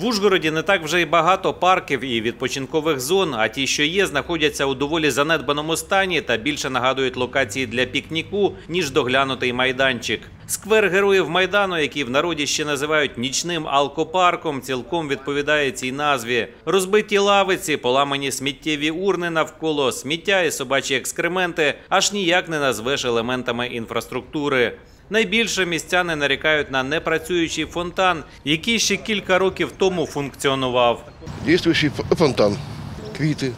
В Ужгороді не так вже й багато парків і відпочинкових зон, а ті, що є, знаходяться у доволі занедбаному стані та більше нагадують локації для пікніку, ніж доглянутий майданчик. Сквер героїв майдану, який в народі ще називають нічним алкопарком, цілком відповідає цій назві. Розбиті лавиці, поламані сміттєві урни навколо, сміття і собачі екскременти аж ніяк не назвеш елементами інфраструктури. Найбільше містяни нарікають на непрацюючий фонтан, який ще кілька років тому функціонував. Дійствуючий фонтан, квіти.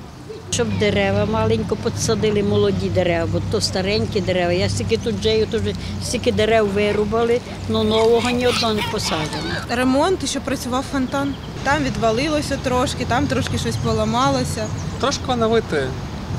Щоб дерева маленько підсадили молоді дерева, бо то старенькі дерева. Я стільки тут жию, то вже стільки дерев вирубали, але нового ні одного не посаджено. ремонт, щоб працював фонтан. Там відвалилося трошки, там трошки щось поламалося. Трошки оновити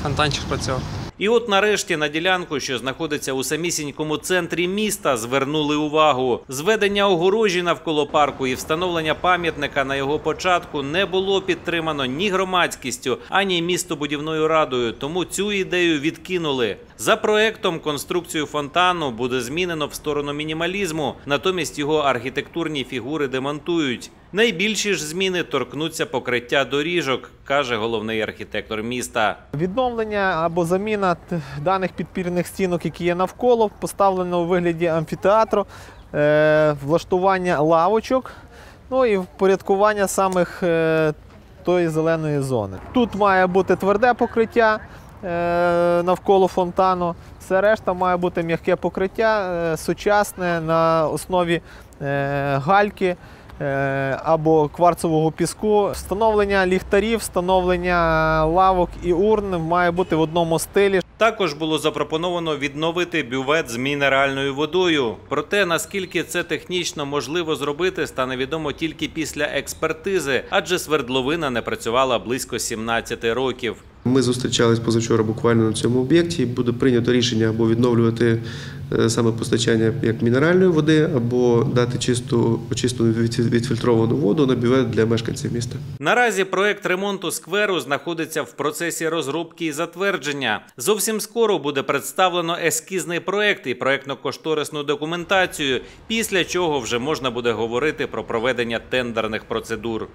фонтанчик працював. І от нарешті на ділянку, що знаходиться у самісінькому центрі міста, звернули увагу. Зведення огорожі навколо парку і встановлення пам'ятника на його початку не було підтримано ні громадськістю, ані містобудівною радою. Тому цю ідею відкинули. За проектом конструкцію фонтану буде змінено в сторону мінімалізму, натомість його архітектурні фігури демонтують. Найбільші ж зміни торкнуться покриття доріжок, каже головний архітектор міста. Відновлення або заміна даних підпірних стінок, які є навколо, поставлено у вигляді амфітеатру, е, влаштування лавочок, ну і впорядкування самих е, тої зеленої зони. Тут має бути тверде покриття е, навколо фонтану. Все решта має бути м'яке покриття, сучасне на основі гальки або кварцевого піску. Встановлення ліхтарів, встановлення лавок і урн має бути в одному стилі. Також було запропоновано відновити бювет з мінеральною водою. Проте наскільки це технічно можливо зробити, стане відомо тільки після експертизи, адже свердловина не працювала близько 17 років. Ми зустрічались позавчора буквально на цьому об'єкті. Буде прийнято рішення або відновлювати е, саме постачання як мінеральної води, або дати чисту очисту відфільтровану воду на бювет для мешканців міста. Наразі проект ремонту скверу знаходиться в процесі розробки і затвердження. Зовсім скоро буде представлено ескізний проект і проектно-кошторисну документацію, після чого вже можна буде говорити про проведення тендерних процедур.